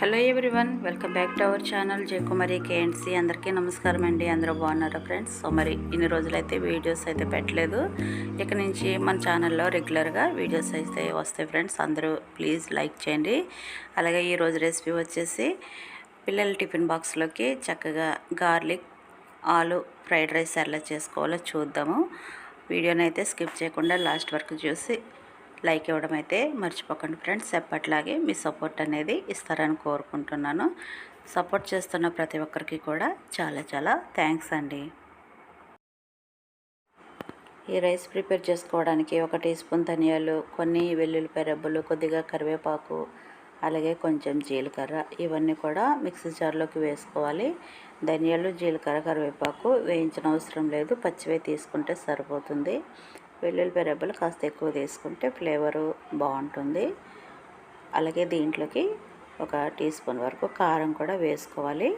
Hello everyone welcome back to our channel Jayakumari KNC. అందరికీ నమస్కారం అండి. అందరూ బాగున్నారా ఫ్రెండ్స్? సో మరి ఇన్ని రోజులైతే వీడియోస్ అయితే పెట్టలేదు. ఇక నుంచి మన ఛానల్లో రెగ్యులర్గా వీడియోస్ అయితే వస్తాయి ఫ్రెండ్స్. అందరూ ప్లీజ్ లైక్ చేయండి. అలాగే ఈరోజు రెసిపీ వచ్చేసి పిల్లల టిఫిన్ బాక్స్లోకి చక్కగా గార్లిక్ ఆలు ఫ్రైడ్ రైస్ ఎలా చేసుకోవాలో చూద్దాము. వీడియోని అయితే స్కిప్ చేయకుండా లాస్ట్ వరకు చూసి లైక్ ఇవ్వడం అయితే మర్చిపోకండి ఫ్రెండ్స్. ఎప్పట్లాగే మీ సపోర్ట్ అనేది ఇస్తారని కోరుకుంటున్నాను. సపోర్ట్ చేస్తున్న ప్రతి ఒక్కరికి కూడా చాలా చాలా థ్యాంక్స్ అండి. ఈ రైస్ ప్రిపేర్ చేసుకోవడానికి ఒక టీ స్పూన్ ధనియాలు కొన్ని వెల్లుల్లిపాయ రెబ్బలు కొద్దిగా కరివేపాకు అలాగే కొంచెం జీలకర్ర ఇవన్నీ కూడా మిక్సీ జార్లోకి వేసుకోవాలి. ధనియాలు జీలకర్ర కరివేపాకు వేయించిన అవసరం లేదు. పచ్చివే తీసుకుంటే సరిపోతుంది. వెల్లుల్లిపాయ రెబ్బలు కాస్త ఎక్కువ తీసుకుంటే ఫ్లేవరు బాగుంటుంది. అలాగే దీంట్లోకి ఒక టీ స్పూన్ వరకు కారం కూడా వేసుకోవాలి.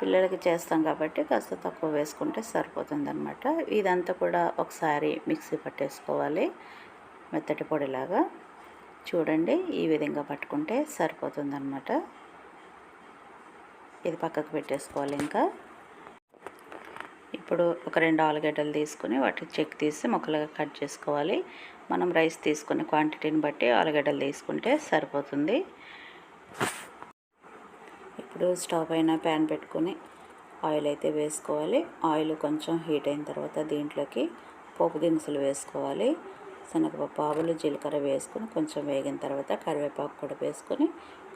పిల్లలకి చేస్తాం కాబట్టి కాస్త తక్కువ వేసుకుంటే సరిపోతుంది అనమాట ఇదంతా కూడా ఒకసారి మిక్సీ పట్టేసుకోవాలి. మెత్తటి పొడిలాగా. చూడండి ఈ విధంగా పట్టుకుంటే సరిపోతుంది ఇది పక్కకు పెట్టేసుకోవాలి ఇంకా. ఇప్పుడు ఒక రెండు ఆలుగడ్డలు తీసుకుని వాటికి చెక్ తీసి ముక్కలుగా కట్ చేసుకోవాలి. మనం రైస్ తీసుకునే క్వాంటిటీని బట్టి ఆలుగడ్డలు తీసుకుంటే సరిపోతుంది. ఇప్పుడు స్టవ్ పైన ప్యాన్ పెట్టుకొని ఆయిల్ అయితే వేసుకోవాలి. ఆయిల్ కొంచెం హీట్ అయిన తర్వాత దీంట్లోకి పోపు దినుసులు వేసుకోవాలి. శనగపప్పు ఆవులు జీలకర్ర వేసుకొని కొంచెం వేగిన తర్వాత కరివేపాకు కూడా వేసుకొని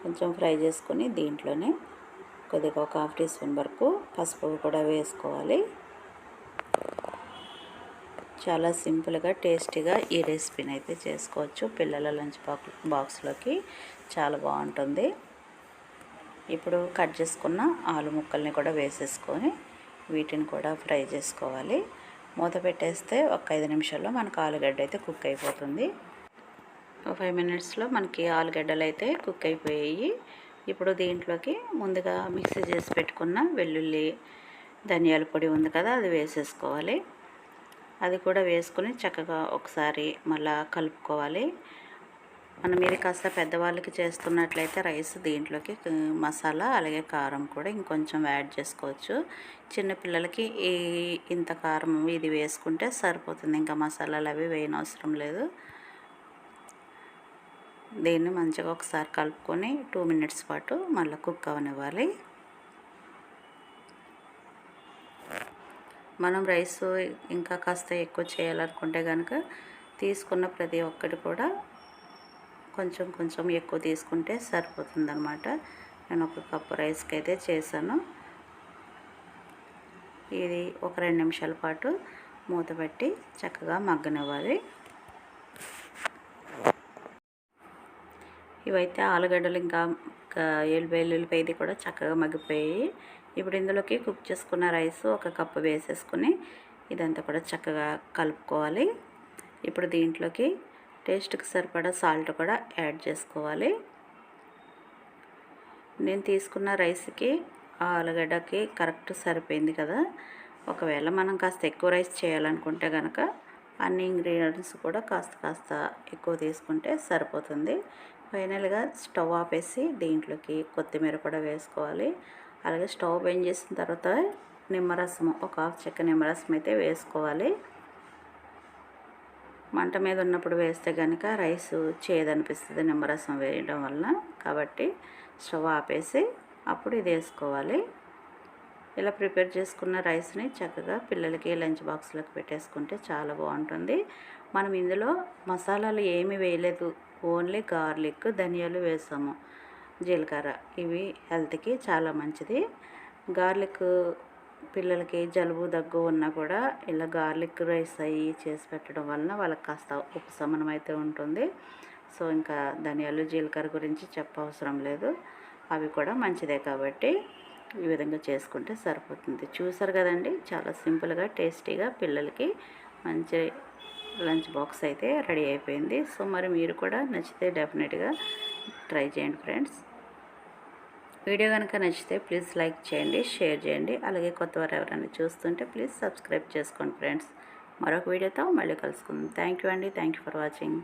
కొంచెం ఫ్రై చేసుకొని దీంట్లోనే కొద్దిగా ఒక హాఫ్ టీ స్పూన్ వరకు పసుపు కూడా వేసుకోవాలి. చాలా సింపుల్గా టేస్టీగా ఈ రెసిపీని అయితే చేసుకోవచ్చు. పిల్లల లంచ్ బాక్స్లోకి చాలా బాగుంటుంది. ఇప్పుడు కట్ చేసుకున్న ఆలు ముక్కల్ని కూడా వేసేసుకొని వీటిని కూడా ఫ్రై చేసుకోవాలి. మూత పెట్టేస్తే ఒక ఐదు నిమిషాల్లో మనకు ఆలుగడ్డ అయితే కుక్ అయిపోతుంది. ఒక ఫైవ్ మినిట్స్లో మనకి ఆలుగడ్డలు అయితే కుక్ అయిపోయాయి. ఇప్పుడు దీంట్లోకి ముందుగా మిక్సీ చేసి పెట్టుకున్న వెల్లుల్లి ధనియాల పొడి ఉంది కదా అది వేసేసుకోవాలి. అది కూడా వేసుకొని చక్కగా ఒకసారి మళ్ళా కలుపుకోవాలి. మనం ఇది కాస్త పెద్దవాళ్ళకి చేస్తున్నట్లయితే రైస్ దీంట్లోకి మసాలా అలాగే కారం కూడా ఇంకొంచెం యాడ్ చేసుకోవచ్చు. చిన్నపిల్లలకి ఈ ఇంత కారం ఇది వేసుకుంటే సరిపోతుంది. ఇంకా మసాలాలు అవి వేయనవసరం లేదు. దీన్ని మంచిగా ఒకసారి కలుపుకొని టూ మినిట్స్ పాటు మళ్ళీ కుక్ అవనివ్వాలి. మనం రైస్ ఇంకా కాస్త ఎక్కువ చేయాలనుకుంటే కనుక తీసుకున్న ప్రతి ఒక్కటి కూడా కొంచెం కొంచెం ఎక్కువ తీసుకుంటే సరిపోతుందనమాట నేను ఒక కప్పు రైస్కి అయితే చేశాను. ఇది ఒక రెండు నిమిషాల పాటు మూత పెట్టి చక్కగా మగ్గనివ్వాలి. ఇవైతే ఆలుగడ్డలు ఇంకా ఎల్లిపాయ ఇది కూడా చక్కగా మగ్గిపోయి ఇప్పుడు ఇందులోకి కుక్ చేసుకున్న రైస్ ఒక కప్పు వేసేసుకుని ఇదంతా కూడా చక్కగా కలుపుకోవాలి. ఇప్పుడు దీంట్లోకి టేస్ట్కి సరిపడా సాల్ట్ కూడా యాడ్ చేసుకోవాలి. నేను తీసుకున్న రైస్కి ఆలుగడ్డకి కరెక్ట్ సరిపోయింది కదా. ఒకవేళ మనం కాస్త ఎక్కువ రైస్ చేయాలనుకుంటే కనుక అన్ని ఇంగ్రీడియంట్స్ కూడా కాస్త కాస్త ఎక్కువ తీసుకుంటే సరిపోతుంది. ఫైనల్గా స్టవ్ ఆపేసి దీంట్లోకి కొత్తిమీర కూడా వేసుకోవాలి. అలాగే స్టవ్ బంద్ చేసిన తర్వాత నిమ్మరసం ఒక హాఫ్ చెక్క నిమ్మరసం అయితే వేసుకోవాలి. మంట మీద ఉన్నప్పుడు వేస్తే కనుక రైస్ చేదనిపిస్తుంది నిమ్మరసం వేయడం వలన. కాబట్టి స్టవ్ ఆపేసి అప్పుడు ఇది వేసుకోవాలి. ఇలా ప్రిపేర్ చేసుకున్న రైస్ని చక్కగా పిల్లలకి లంచ్ బాక్స్లోకి పెట్టేసుకుంటే చాలా బాగుంటుంది. మనం ఇందులో మసాలాలు ఏమీ వేయలేదు. ఓన్లీ గార్లిక్ ధనియాలు వేసాము. జీలకర్ర. ఇవి హెల్త్కి చాలా మంచిది. గార్లిక్ పిల్లలకి జలుబు దగ్గు ఉన్నా కూడా ఇలా గార్లిక్ రైస్ అవి చేసి పెట్టడం వలన వాళ్ళకి కాస్త ఉపశమనం అయితే ఉంటుంది. సో ఇంకా ధనియాలు జీలకర్ర గురించి చెప్పవసరం లేదు. అవి కూడా మంచిదే కాబట్టి ఈ విధంగా చేసుకుంటే సరిపోతుంది. చూసారు కదండి? చాలా సింపుల్గా టేస్టీగా పిల్లలకి మంచి లంచ్ బాక్స్ అయితే రెడీ అయిపోయింది. సో మరి మీరు కూడా నచ్చితే డెఫినెట్గా ట్రై చేయండి ఫ్రెండ్స్. వీడియో కనుక నచ్చితే ప్లీజ్ లైక్ చేయండి షేర్ చేయండి. అలాగే కొత్త వారు ఎవరైనా చూస్తుంటే ప్లీజ్ సబ్స్క్రైబ్ చేసుకోండి ఫ్రెండ్స్. మరొక వీడియోతో మళ్ళీ కలుసుకుందాం. థ్యాంక్ యూ అండి. Thank you for watching.